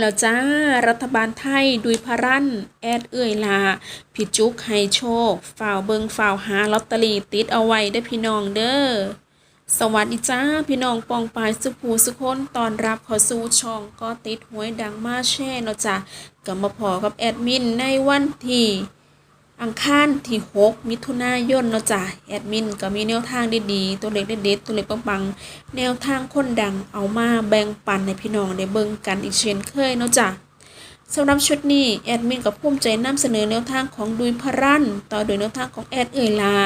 แล้วจ้า รัฐบาลไทยดุยพรันแอดเอื่อยลาพี่จุกให้โชคฝ่าวเบิงฝ่าวหาลอตเตอรี่ติดเอาไว้ได้พี่น้องเด้อสวัสดีจ้า พี่น้องปองปายสุภูสุคนตอนรับข้าสู่ช่องก็ติดหวยดังมาแช่เนาะจ้ะกับมาพอกับแอดมินในวันที่ อังคารที่ 6 มิถุนายนเนาะจ้ะแอดมินก็มีแนวทางดีๆ ตัวเล็กเด็ดๆตัวเล็กปังๆ แนวทางคนดังเอามาแบ่งปันให้พี่น้องได้เบิ่งกันอีกเช่นเคยเนาะจ้ะสำหรับชุดนี้แอดมินก็ภูมิใจนำเสนอแนวทางของดุยพรันต่อโดยแนวทางของแอดเอ่ยลา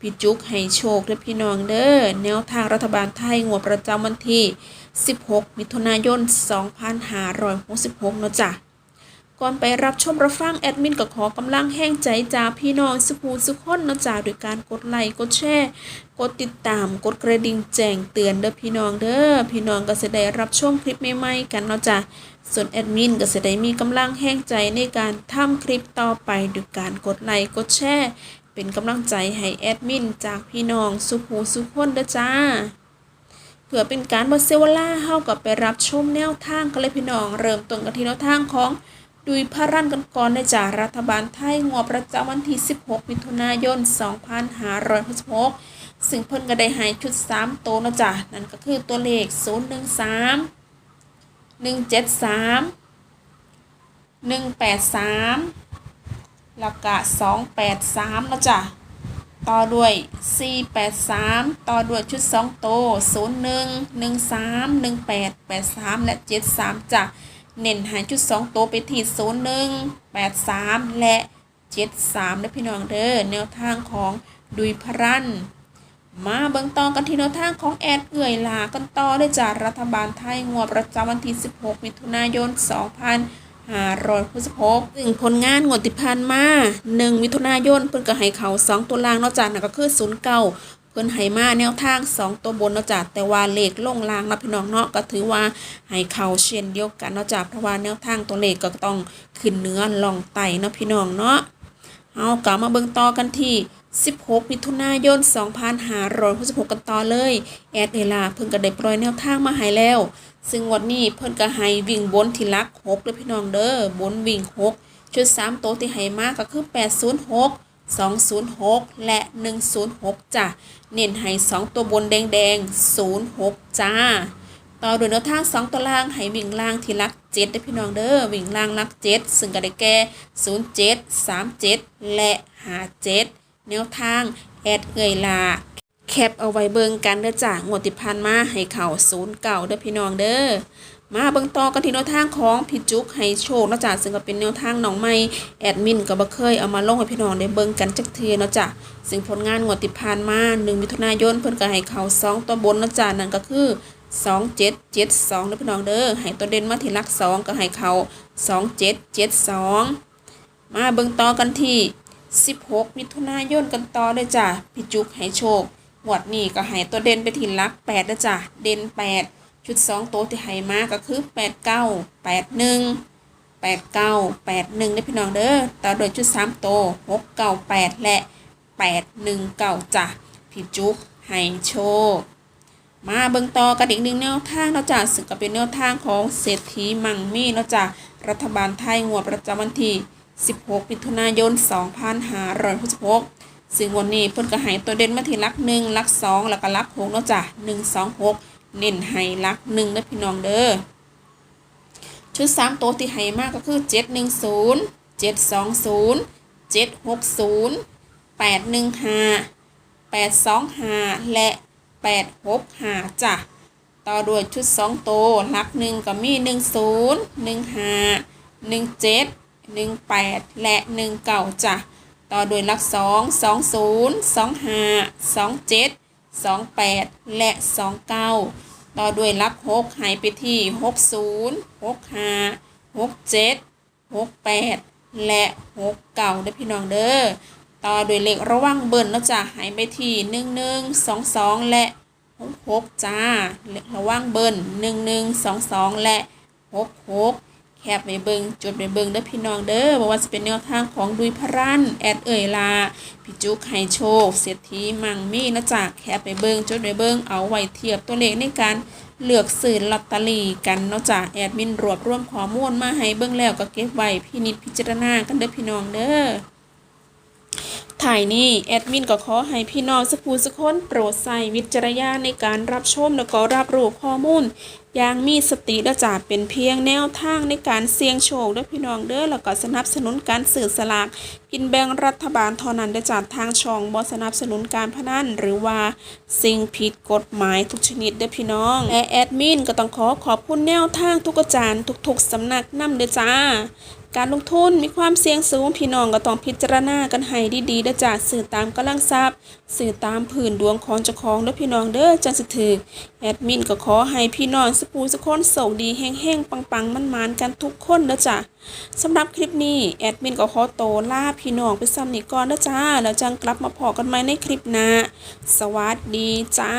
พี่จุกให้โชคเด้อพี่น้องเด้อแนวทางรัฐบาลไทยงวดประจำวันที่ 16 มิถุนายน 2566เนาะจ้ะ ก่อนไปรับชมรับฟังแอดมินก็ขอกำลังแห้งใจจากพี่น้องสุภูสุขคนนะจ้าโดยการกดไลค์กดแชร์กดติดตามกดกระดิ่งแจ้งเตือนเด้อพี่น้องเด้อพี่น้องก็จะได้รับชมคลิปใหม่ๆกันเนาะจ้าส่วนแอดมินก็จะได้มีกำลังแห้งใจในการทำคลิปต่อไปโดยการกดไลค์กดแชร์เป็นกำลังใจให้แอดมินจากพี่น้องสุภูสุขคนเด้อจ้าเพื่อเป็นการบดเซวล่าเฮากับไปรับชมแนวทางกันเลยพี่น้อง เริ่มต้นกันที่แนวทางของ ดุยพระรันกันก่อนในจากรัฐบาลไทยงวประจำวันที่ 16 มิถุนายน 2566ซึ่งเพิ่นก็ได้ให้ชุด 3 โตนะจ๊ะนั่นก็คือตัวเลข 013 173 183แล้วก็283นะจ๊ะต่อด้วย 483 ต่อด้วยชุด 2 โต 01 13 18 83 และ 73จ้ะ เน้นหาชุด2โตวไปที่01 83และ73นะพี่น้องเด้อแนวทางของดุยพรันมาเบิ่งต่อกันที่แนวทางของแอดเอื่อยลากันต่อได้จากรัฐบาลไทยงวดประจำวันที่ 16 มิถุนายน 2566ซึ่งผลงานงวดที่ผ่านมา 1 มิถุนายนเพิ่นก็ให้เขา 2 ตัวล่างนอกจากนั้นก็คือ 09 เพิ่นให้มาแนวทาง 2 ตัวบนเนอกจากแต่ว่าเลขลงล่างนะพี่น้องเนาะก็ถือว่าให้เขาเช่นเดียวกันเนอกจากเพราะว่าแนวทางตัวเลขก็ต้องขึ้นเนื้อลองไตเนาะพี่น้องเนาะเอากลับมาเบิ่งต่อกันที่ 16 มิถุนายน 2566 กันต่อเลย แอดเอลาเพิ่นก็ได้ปล่อยแนวทางมาให้แล้ว ซึ่งวันนี้เพิ่นก็ให้วิ่งบนที่ลัก6เลยพี่น้องเด้อบนวิ่ง 6 ชุด 3 โตวที่ให้มาก็คือ 806 206 และ 106 จ้ะ เน้นให้ 2 ตัวบนแดงๆ 06 จ้า ต่อด้วยแนวทาง 2 ตัวล่างให้วิ่งล่างที่ลัก7ได้พี่น้องเด้อ วิ่งล่างลัก 7 ซึ่งก็ได้แก่ 07 37 และ 57 แนวทาง แอดเอ่ยลา แคปเอาไว้เบิ่งกันเด้อจ้างวดที่ผ่านมาให้เข่า0เก่าเด้อพี่น้องเด้อ มาเบิ่งต่อกันที่แนวทางของพี่จุกให้โชคนะจ้ะซึ่งก็เป็นแนวทางน้องใหม่แอดมินก็บ่เคยเอามาลงให้พี่น้องได้เบิ่งกันจักเทื่อนะจ้ะซึ่งผลงานงวดที่ผ่านมา1มิถุนายนเพิ่นก็ให้เขา2ตัวบนนะจ้ะนั่นก็คือ 2772เด้อพี่น้องเด้อให้ตัวเด่นมาที่หลัก 2 ก็ให้เขา 2772 มาเบิ่งต่อกันที่ 16 มิถุนายนกันต่อเลยจ้ะพี่จุกให้โชคงวดนี้ก็ให้ตัวเด่นไปที่หลัก8เด้อจ้ะเด่น8 ชุด2ตัวที่ให้มาก็คือ89 81 89 81เด้พี่น้องเด้อต่อโดยชุด3ตัว698และ819จ้ะพี่จุกให้โชคมาเบิ่งต่อกันอีกหนึ่งแนวทางเนาะจ้ะซึ่งก็เป็นแนวทางของเศรษฐีมั่งมีเนาะจ้ะรัฐบาลไทยงวดประจำวันที่ 16 มิถุนายน 2566ซึ่งวันนี้เพิ่นก็ให้ตัวเด่นมาที่ลักหนึ่งลักสองแล้วก็ลักหกเนาะจ้ะ1 2 6 เน้นให้ลักหนึ่งเด้อพี่น้องเด้อชุด3ตัวที่ให้มากก็คือ710 720 760 815 825และ865จ้ะต่อด้วยชุด2ตัวลักหนึ่งก็มี10 15 17 18และ19จ้ะต่อด้วยหลัก2 20 25 27 28 และ 29 ต่อด้วยลัก6หายไปที่ 60 65 67 68 และ 69ด้อพี่น้องเด้อต่อด้วยเลขระวังเบิ่นเนาะจ้ะหายไปที่ 11 22 และ 66 จ้าเลขระวังเบิ่น11 22 และ 66 แคบไปเบิงจดไปเบิงเด้อพี่น้องเด้อบอกว่าจะเป็นแนวทางของดุยพรันแอดเอ่ยลาพี่จุกไฮโชคเศรษฐีมังมีนะจ๊ะแคบไปเบิงจดไปเบิงเอาไว้เทียบตัวเลขในการเลือกซื้อลอตเตอรี่กันเนาะจ๊ะแอดมินรวบรวมข้อมูลมาให้เบิ้งแล้วก็เก็บไว้พินิดพิจารณากันเด้อพี่น้องเด้อ ถ่ายนี้แอดมินก็ขอให้พี่น้องสักผู้สักคนโปรดใส่วิจารณญาณในการรับชมแล้วก็รับรู้ข้อมูลอย่างมีสติและจ่าเป็นเพียงแนวทางในการเสี่ยงโชคด้อพี่น้องเด้อแล้วก็สนับสนุนการสื่อสลากกินแบ่งรัฐบาลเท่านั้นได้จากทางช่องบ่สนับสนุนการพนันหรือว่าสิ่งผิดกฎหมายทุกชนิดเด้อพี่น้องและแอดมินก็ต้องขอขอบคุณแนวทางทุกอาจารย์ทุกๆสำนักนำเด้อจ้า การลงทุนมีความเสี่ยงสูงพี่น้องก็ต้องพิจารณากันให้ดีๆเด้อจ้าสื่อตามกำลังทรัพย์สื่อตามผืนดวงของเจ้าของเด้อพี่น้องเด้อจังสิถือแอดมินก็ขอให้พี่น้องสปูสกคนโชคดีแห้งๆปังๆมันๆกันทุกคนเด้อจ้าสำหรับคลิปนี้แอดมินก็ขอโตลาพี่น้องไปซ้ำนี้ก่อนเด้อจ้าแล้วจังกลับมาพอกันใหม่ในคลิปหน้าสวัสดีจ้า